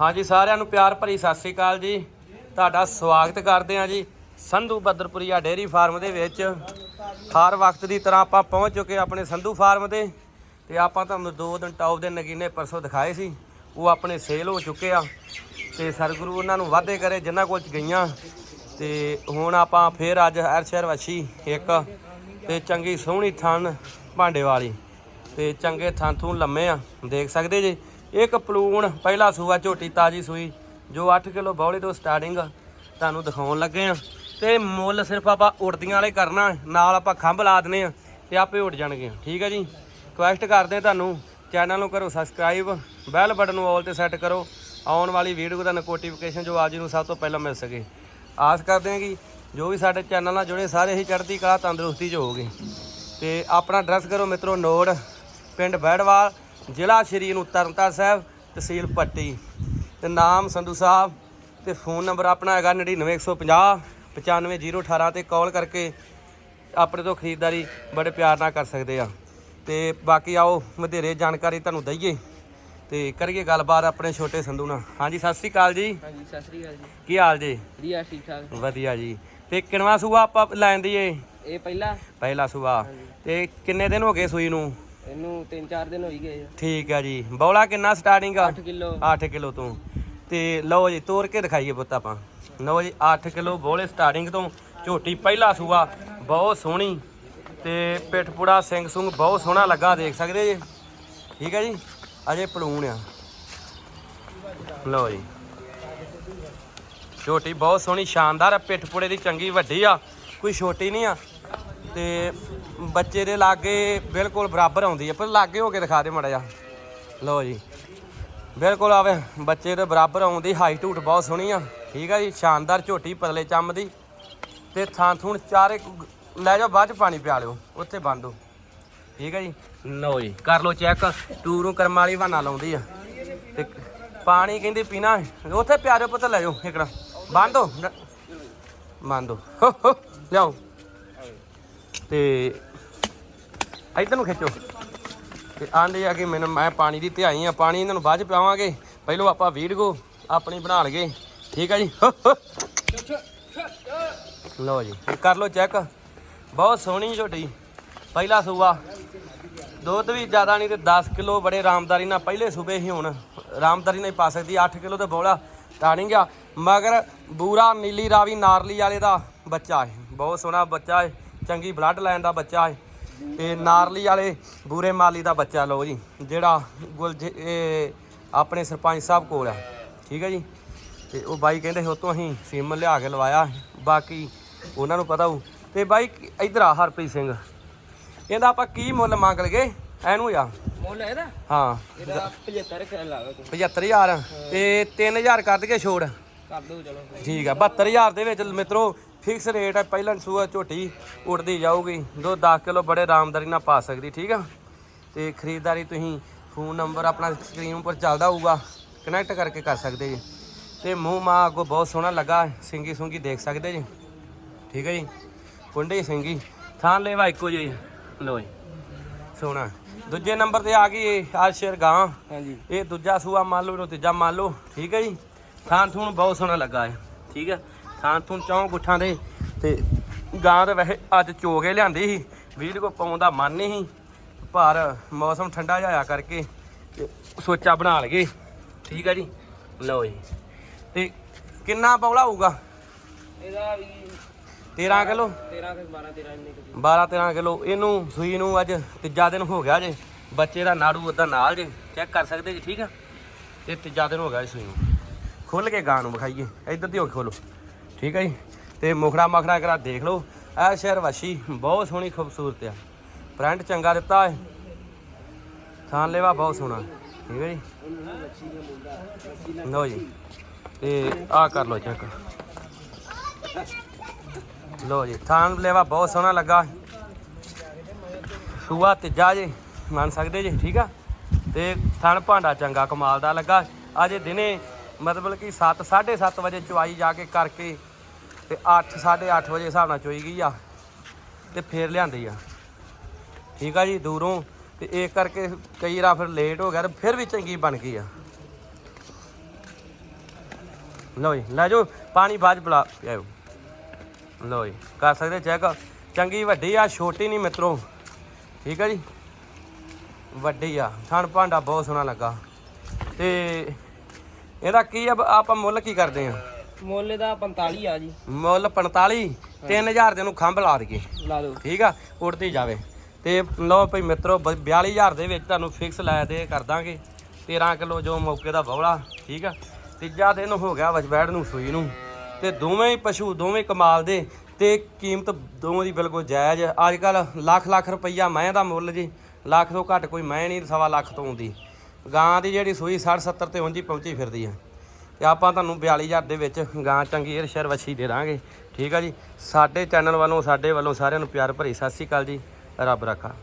ਹਾਂਜੀ, ਸਾਰਿਆਂ ਨੂੰ ਪਿਆਰ ਭਰੀ ਸਤਿ ਸ੍ਰੀ ਅਕਾਲ ਜੀ। ਤੁਹਾਡਾ ਸਵਾਗਤ ਕਰਦੇ ਹਾਂ ਜੀ ਸੰਧੂ ਬੱਦਰਪੁਰੀਆ ਡੇਅਰੀ ਫਾਰਮ ਦੇ ਵਿੱਚ। ਹਰ ਵਕਤ ਦੀ ਤਰ੍ਹਾਂ ਆਪਾਂ ਪਹੁੰਚ ਚੁੱਕੇ ਆਪਣੇ ਸੰਧੂ ਫਾਰਮ ਤੇ ਤੇ ਆਪਾਂ ਤੁਹਾਨੂੰ ਦੋ ਦਿਨ ਟੌਪ ਦੇ ਨਗੀਨੇ ਪਰਸੋਂ ਦਿਖਾਏ ਸੀ। ਉਹ ਆਪਣੇ ਸੇਲ ਹੋ ਚੁੱਕੇ ਆ ਤੇ ਸਰਗੁਰੂ ਉਹਨਾਂ ਨੂੰ ਵਾਅਦੇ ਕਰੇ ਜਿਨ੍ਹਾਂ ਕੋਲ ਗਈਆਂ। ਤੇ ਹੁਣ ਆਪਾਂ ਫੇਰ ਅੱਜ ਅਰਸ਼ਰ ਵਛੀ ਇੱਕ ਤੇ ਚੰਗੀ ਸੋਹਣੀ ਥਣ ਭਾਂਡੇ ਵਾਲੀ ਤੇ ਚੰਗੇ ਥਾਂ ਥੂ ਲੰਮੇ ਆ, ਦੇਖ ਸਕਦੇ ਜੀ? ਇੱਕ ਪਲੂਣ, ਪਹਿਲਾ ਸੂਆ, ਝੋਟੀ ਤਾਜੀ ਸੂਈ, ਜੋ 8 ਕਿਲੋ ਬੌਲੇ ਤੋਂ ਸਟਾਰਟਿੰਗ ਤੁਹਾਨੂੰ ਦਿਖਾਉਣ ਲੱਗੇ ਆ। ਤੇ ਮੁੱਲ ਸਿਰਫ ਆਪਾਂ ਉੜਦੀਆਂ ਵਾਲੇ ਕਰਨਾ, ਨਾਲ ਆਪਾਂ ਖੰਭ ਲਾ ਦਨੇ ਆ ਤੇ ਆਪੇ ਉੱਡ ਜਾਣਗੇ। ਠੀਕ ਹੈ ਜੀ? ਰਿਕੁਐਸਟ ਕਰਦੇ ਆ ਤੁਹਾਨੂੰ ਚੈਨਲ ਨੂੰ ਕਰੋ ਸਬਸਕ੍ਰਾਈਬ ਬੈਲ ਬਟਨ ਨੂੰ ਆਲ ਤੇ ਸੈੱਟ ਕਰੋ। ਆਉਣ ਵਾਲੀ ਵੀਡੀਓ ਦਾ ਨੋਟੀਫਿਕੇਸ਼ਨ ਜੋ ਆਪ ਨੂੰ ਸਭ ਤੋਂ ਪਹਿਲਾਂ ਮਿਲ ਸਕੇ। ਆਸ ਕਰਦੇ ਹਾਂ ਕਿ ਜੋ ਵੀ ਸਾਡੇ ਚੈਨਲ ਨਾਲ ਜੁੜੇ, ਸਾਰੇ ਹੀ ਚੜ੍ਹਦੀ ਕਲਾ ਤੰਦਰੁਸਤੀ ਚ ਹੋਗੇ ਤੇ ਆਪਣਾ ਐਡਰੈਸ ਕਰੋ ਮਿੱਤਰੋ ਨੋਟ ਪਿੰਡ ਬੈੜਵਾਲ ਜ਼ਿਲ੍ਹਾ ਸ਼੍ਰੀ ਨੂੰ ਤਰਨਤਾਰਨ ਸਾਹਿਬ ਤਹਿਸੀਲ ਪੱਟੀ। ਤੇ ਨਾਮ ਸੰਧੂ ਸਾਹਿਬ ਤੇ ਫੋਨ ਨੰਬਰ ਆਪਣਾ ਹੈਗਾ 99150 95018 ਤੇ ਕਾਲ ਕਰਕੇ ਆਪਣੇ ਤੋਂ ਖਰੀਦਦਾਰੀ ਬੜੇ ਪਿਆਰ ਨਾਲ ਕਰ ਸਕਦੇ ਆ। ਤੇ ਬਾਕੀ ਆਓ ਵਧੇਰੇ ਜਾਣਕਾਰੀ ਤੁਹਾਨੂੰ ਦਈਏ। ਤੇ ਕਰੀਏ ਗੱਲਬਾਤ ਆਪਣੇ ਛੋਟੇ ਸੰਧੂ ਨਾਲ। ਹਾਂਜੀ ਸਤਿ ਸ੍ਰੀ ਅਕਾਲ ਜੀ। ਹਾਂਜੀ ਸਤਿ ਸ੍ਰੀ ਅਕਾਲ ਜੀ। ਕੀ ਹਾਲ ਜੀ? ਵਧੀਆ ਠੀਕ ਠਾਕ। ਵਧੀਆ ਜੀ। ਤੇ ਕਿੰਨਵਾ ਸੂਆ ਆਪਾਂ ਲੈਣ ਦੀ ਏ? ਇਹ ਪਹਿਲਾ। ਪਹਿਲਾ ਸੂਆ। ਤੇ ਕਿੰਨੇ ਦਿਨ ਹੋ ਗਏ ਸੂਈ ਨੂੰ? ਇਹਨੂੰ 3-4 ਦਿਨ ਹੋਈ ਗਏ ਠੀਕ ਆ ਜੀ। ਬੌਲਾ ਕਿੰਨਾ ਸਟਾਰਟਿੰਗ ਆ? 8 ਕਿਲੋ। 8 ਕਿਲੋ ਤੋਂ। ਤੇ ਲਓ ਜੀ ਤੋੜ ਕੇ ਦਿਖਾਈਏ ਪੁੱਤ ਆਪਾਂ। ਲਓ ਜੀ 8 ਕਿਲੋ ਬੋਲੇ ਸਟਾਰਟਿੰਗ ਤੋਂ। ਝੋਟੀ ਪਹਿਲਾ ਸੂਆ ਬਹੁਤ ਸੋਹਣੀ। ਤੇ ਪਿੱਠਪੂੜਾ ਸਿੰਘ ਸੁੰਗ ਬਹੁਤ ਸੋਹਣਾ ਲੱਗਾ ਦੇਖ ਸਕਦੇ ਜੀ? ਠੀਕ ਹੈ ਜੀ ਅਜੇ ਪਲੂਣ ਆ। ਲਓ ਜੀ। ਝੋਟੀ ਬਹੁਤ ਸੋਹਣੀ ਸ਼ਾਨਦਾਰ ਆ। ਪਿੱਠਪੂੜੇ ਦੀ ਚੰਗੀ ਵੱਡੀ ਆ। ਕੋਈ ਛੋਟੀ ਨਹੀਂ ਆ। ਤੇ ਬੱਚੇ ਦੇ ਲਾਗੇ ਬਿਲਕੁਲ ਬਰਾਬਰ ਆਉਂਦੀ ਆ, ਪਰ ਲਾਗੇ ਹੋ ਕੇ ਦਿਖਾ ਦੇ ਮੜਾ ਜਾ ਲਓ ਜੀ। ਬਿਲਕੁਲ ਆਵੇ, ਬੱਚੇ ਦੇ ਬਰਾਬਰ ਆਉਂਦੀ ਹਾਈਟ ਹੂਟ ਬਹੁਤ ਸੋਹਣੀ ਆ। ਠੀਕ ਆ ਜੀ, ਸ਼ਾਨਦਾਰ ਝੋਟੀ ਪਤਲੇ ਚੰਮ ਦੀ। ਤੇ ਥਾਂ ਥੂਣ ਚਾਰੇ ਲੈ ਜਾਓ, ਬਾਅਦ ਚ ਪਾਣੀ ਪਿਆ ਲਿਓ, ਉੱਥੇ ਬੰਦ ਹੋ। ਠੀਕ ਆ ਜੀ। ਲਓ ਜੀ, ਕਰ ਲਓ ਚੈੱਕ, ਟੂਰੋਂ ਕਰਮ ਵਾਲੀ ਬਹਾਨਾ ਲਾਉਂਦੀ ਆ। ਤੇ ਪਾਣੀ ਕਹਿੰਦੀ ਪੀਣਾ ਹੈ। ਉੱਥੇ ਪਿਆਰੇ ਪੁੱਤ ਲੈ ਜਾਓ ਇਕੜਾ ਬੰਦ ਹੋ। ਨ- ਬੰਦ ਹੋ, ਲਿਆਓ। ਤੇ ਇੱਧਰ ਨੂੰ ਖਿੱਚੋ। ਤੇ ਆਂਦੇ ਆ ਕਿ ਮੈਨੂੰ ਮੈਂ ਪਾਣੀ ਦੀ ਧਿਆਈ ਆ, ਪਾਣੀ ਇਹਨਾਂ ਨੂੰ ਬਾਅਦ ਚ ਪਿਆਵਾਂਗੇ। ਪਹਿਲੋਂ ਆਪਾਂ ਵੀਡੀਓ ਆਪਣੀ ਬਣਾ ਲਈਏ। ਠੀਕ ਆ ਜੀ? ਲਓ ਜੀ ਕਰ ਲਓ ਚੈੱਕ। ਬਹੁਤ ਸੋਹਣੀ ਝੋਟੀ। ਪਹਿਲਾ ਸੂਆ। ਦੁੱਧ ਵੀ ਜ਼ਿਆਦਾ ਨਹੀਂ ਤੇ 10 ਕਿਲੋ ਬੜੇ ਆਰਾਮਦਾਰੀ ਨਾਲ ਪਹਿਲੇ ਸੂਬੇ ਹੀ ਹੁਣ। ਆਰਾਮਦਾਰੀ ਨਾਲ ਹੀ ਪਾ ਸਕਦੀ 8 ਕਿਲੋ ਤੇ ਬੋਲਾ ਨਹੀਂ ਗਿਆ। ਮਗਰ ਬੂਰਾ ਨੀਲੀ ਰਾਵੀ ਨਾਰਲੀ ਵਾਲੇ ਦਾ ਬੱਚਾ ਹੈ ਬਹੁਤ ਸੋਹਣਾ ਬੱਚਾ ਹੈ ਚੰਗੀ ਬਲੱਡ ਲਾਈਨ ਦਾ ਬੱਚਾ ਹੈ ਤੇ ਨਾਰਲੀ ਵਾਲੇ ਬੂਰੇ ਮਾਲੀ ਦਾ ਬੱਚਾ ਲਓ ਜੀ ਜਿਹੜਾ ਗੁਲ ਇਹ ਆਪਣੇ ਸਰਪੰਚ ਸਾਹਿਬ ਕੋਲ ਆ। ਠੀਕ ਹੈ ਜੀ? ਤੇ ਉਹ ਬਾਈ ਕਹਿੰਦੇ ਸੀ ਉਤੋਂ ਅਸੀਂ ਸੀਮਨ ਲਿਆ ਕੇ ਲਵਾਇਆ ਬਾਕੀ ਉਹਨਾਂ ਨੂੰ ਪਤਾ ਹੋਊ। ਤੇ ਬਾਈ ਇਧਰ ਆ ਹਰਪ੍ਰੀਤ ਸਿੰਘ। ਇਹਦਾ ਆਪਾਂ ਕੀ ਮੁੱਲ ਮੰਗ ਲਗੇ ਇਹਨੂੰ ਆ। ਮੁੱਲ ਇਹਦਾ? ਹਾਂ। ਇਹਦਾ 75 ਕਰ ਲਾਗਾ ਤੂੰ। 75000 ਤੇ 3000 ਕੱਢ ਕੇ ਛੋੜ। ਕਰ ਦੋ ਚਲੋ। ਠੀਕ ਆ 72000 ਦੇ ਵਿੱਚ ਮਿੱਤਰੋ ਫਿਕਸ ਰੇਟ ਹੈ ਪਹਿਲਾਂ ਸੂਆ ਝੋਟੀ ਉੜਦੀ ਜਾਊਗੀ। ਦੋ 10 ਕਿਲੋ ਬੜੇ ਆਰਾਮਦਾਰੀ ਨਾਲ ਪਾ ਸਕਦੀ ਠੀਕ ਆ? ਤੇ ਖਰੀਦਦਾਰੀ ਤੁਸੀਂ ਫੋਨ ਨੰਬਰ ਆਪਣਾ ਸਕਰੀਨ ਉੱਪਰ ਚੱਲਦਾ ਹੋਊਗਾ ਕਨੈਕਟ ਕਰਕੇ ਕਰ ਸਕਦੇ ਜੀ। ਤੇ ਮੂੰਹ ਮਾ ਅੱਗੋਂ ਬਹੁਤ ਸੋਹਣਾ ਲੱਗਾ ਸਿੰਗੀ ਸੁੰਗੀ ਦੇਖ ਸਕਦੇ ਜੀ। ਠੀਕ ਹੈ ਜੀ? ਕੁੰਡੇ ਸਿੰਗੀ ਥਾਂ ਲੈਵਾ ਇੱਕੋ ਜਿਹੀ। ਲੋ ਜੀ। ਸੋਹਣਾ। ਦੂਜੇ ਨੰਬਰ ਤੇ ਆ ਗਈ ਆਸ਼ਰ ਗਾਂ। ਹਾਂਜੀ। ਇਹ ਦੂਜਾ ਸੂਆ ਮੰਨ ਲਓ ਇਹਨੂੰ ਤੀਜਾ ਮੰਨ ਲਓ। ਠੀਕ ਹੈ ਜੀ? ਥਾਂ ਥੂਣ ਬਹੁਤ ਸੋਹਣਾ ਲੱਗਾ ਹੈ ਠੀਕ ਹੈ ਥਾਂ ਥੂਣ ਚੌਂ ਗੁੱਠਾਂ ਦੇ ਤੇ ਗਾਂ ਦੇ ਵੈਸੇ ਅੱਜ ਚੋਗੇ ਲਿਆਂਦੀ ਸੀ। ਵੀਡੀਓ ਪਾਉਣ ਦਾ ਮਨ ਨਹੀਂ ਸੀ। ਪਰ ਮੌਸਮ ਠੰਡਾ ਜਿਹਾ ਹੋਇਆ ਕਰਕੇ ਤੇ ਸੋਚਾ ਬਣਾ ਲਗੇ ਠੀਕ ਹੈ ਜੀ? ਲਓ ਜੀ। ਤੇ ਕਿੰਨਾ ਬੌਲਾ ਹੋਊਗਾ? ਇਹਦਾ ਵੀ 13 ਕਿਲੋ? 13 ਕਿ 12 13 ਇੰਨੇ ਕੁ 12 13 ਕਿਲੋ। ਇਹਨੂੰ ਸੂਈ ਨੂੰ ਅੱਜ ਤੀਜਾ ਦਿਨ ਹੋ ਗਿਆ ਜੇ। ਬੱਚੇ ਦਾ ਨਾੜੂ ਉਦਾਂ ਨਾਲ ਜੇ। ਚੈੱਕ ਕਰ ਸਕਦੇ ਜੀ ਠੀਕ ਆ? ਇਹ ਤੀਜਾ ਦਿਨ ਹੋ ਗਿਆ ਸੂਈ ਨੂੰ। ਖੁੱਲ ਕੇ ਗਾਂ ਨੂੰ ਵਿਖਾਈਏ। ਇੱਧਰ ਦੀ ਹੋ ਕੇ ਖੋਲੋ। ਠੀਕ ਆ ਜੀ? ਤੇ ਮੁਖੜਾ ਮਖੜਾ ਕਰਾ ਦੇਖ ਲਓ। ਇਹ ਸ਼ਹਿਰ ਵਸ਼ੀ, ਬਹੁਤ ਸੋਹਣੀ ਖੂਬਸੂਰਤ ਆ। ਪ੍ਰਿੰਟ ਚੰਗਾ ਦਿੱਤਾ ਹੈ ਥਾਂ ਲੈਵਾ ਬਹੁਤ ਸੋਹਣਾ। ਠੀਕ ਹੈ ਜੀ? ਲਓ ਜੀ। ਤੇ ਆ ਕਰ ਲਓ ਚੈੱਕ। ਲੋ ਜੀ ਥਾਂ ਲੈਵਾ ਬਹੁਤ ਸੋਹਣਾ ਲੱਗਾ। ਸੂਆ ਤੀਜਾ ਜੀ, ਮੰਨ ਸਕਦੇ ਜੀ, ਠੀਕ ਆ? ਤੇ ਥਣ ਭਾਂਡਾ ਚੰਗਾ ਕਮਾਲ ਦਾ ਲੱਗਾ। ਅਜੇ ਦਿਨੇ ਮਤਲਬ ਕਿ 7 7:30 ਵਜੇ ਚੁਆਈ ਜਾ ਕੇ ਕਰਕੇ ਤੇ 8 8:30 ਵਜੇ ਹਿਸਾਬ ਨਾਲ ਚੋਈ ਗਈ ਆ ਤੇ ਫੇਰ ਲਿਆਂਦੀ ਆ। ਠੀਕ ਆ ਜੀ, ਦੂਰੋਂ ਤੇ ਇਹ ਕਰਕੇ ਕਈ ਵਾਰ ਫਿਰ ਲੇਟ ਹੋ ਗਿਆ ਤੇ ਫਿਰ ਵੀ ਚੰਗੀ ਬਣ ਗਈ ਆ। ਲਓ ਜੀ, ਲੈ ਜਾਓ, ਪਾਣੀ ਬਾਅਦ 'ਚ ਪਿਲਾ ਪਿਆਓ ਲਓ ਜੀ, ਕਰ ਸਕਦੇ ਚੈੱਕ ਚੰਗੀ ਵੱਡੀ ਆ, ਛੋਟੀ ਨਹੀਂ ਮਿੱਤਰੋ। ਠੀਕ ਆ ਜੀ, ਵੱਡੀ ਆ, ਥਣ ਭਾਂਡਾ ਬਹੁਤ ਸੋਹਣਾ ਲੱਗਾ। ਤੇ ਇਹਦਾ ਕੀ ਆ ਆਪਾਂ ਮੁੱਲ ਕੀ ਕਰਦੇ ਆ? ਮੁੱਲ ਦਾ 45 ਆ ਜੀ। ਮੁੱਲ 45 3000 ਦੇ ਨੂੰ ਖੰਭ ਲਾ ਦਈਏ। ਲਾ ਦਿਓ। ਠੀਕ ਆ ਉੜਦੀ ਜਾਵੇ। ਤੇ ਲਓ ਭਈ ਮਿੱਤਰੋ ਬ- 42000 ਦੇ ਵਿੱਚ ਤੁਹਾਨੂੰ ਫਿਕਸ ਲੈ ਦੇ ਕਰ ਦਾਂਗੇ। 13 ਕਿਲੋ ਜੋ ਮੌਕੇ ਦਾ ਬੌਲਾ ਠੀਕ ਆ। ਤੀਜਾ ਦਿਨ ਹੋ ਗਿਆ ਵਜਬੈੜ ਨੂੰ ਸੂਈ ਨੂੰ। ਤੇ ਦੋਵੇਂ ਹੀ ਪਸ਼ੂ ਦੋਵੇਂ ਕਮਾਲ ਦੇ। ਤੇ ਕੀਮਤ ਦੋਵਾਂ ਦੀ ਬਿਲਕੁਲ ਜਾਇਜ਼ ਅੱਜ ਕੱਲ ਲੱਖ ਲੱਖ ਰੁਪਈਆ ਮੈਂ ਦਾ ਮੁੱਲ ਜੀ। ਲੱਖ ਤੋਂ ਘੱਟ ਕੋਈ ਮੈਂ ਨਹੀਂ ਸਵਾ ਲੱਖ ਤੋਂ ਆਉਂਦੀ। ਗਾਂ ਦੀ ਜਿਹੜੀ ਸੂਈ 60 70 ਤੇ ਉਂਝ ਹੀ ਪਹੁੰਚੀ ਫਿਰਦੀ ਆ। ਤੇ ਆਪਾਂ ਤੁਹਾਨੂੰ 42000 ਦੇ ਵਿੱਚ ਗਾਂ ਚੰਗੀ ਏਰ ਸ਼ਰ ਵੱਛੀ ਦੇ ਦਾਂਗੇ। ਠੀਕ ਆ ਜੀ? ਸਾਡੇ ਚੈਨਲ ਵੱਲੋਂ, ਸਾਡੇ ਵੱਲੋਂ ਸਾਰਿਆਂ ਨੂੰ ਪਿਆਰ ਭਰੀ ਸਤਿ ਸ੍ਰੀ ਅਕਾਲ ਜੀ। ਰੱਬ ਰੱਖਾ।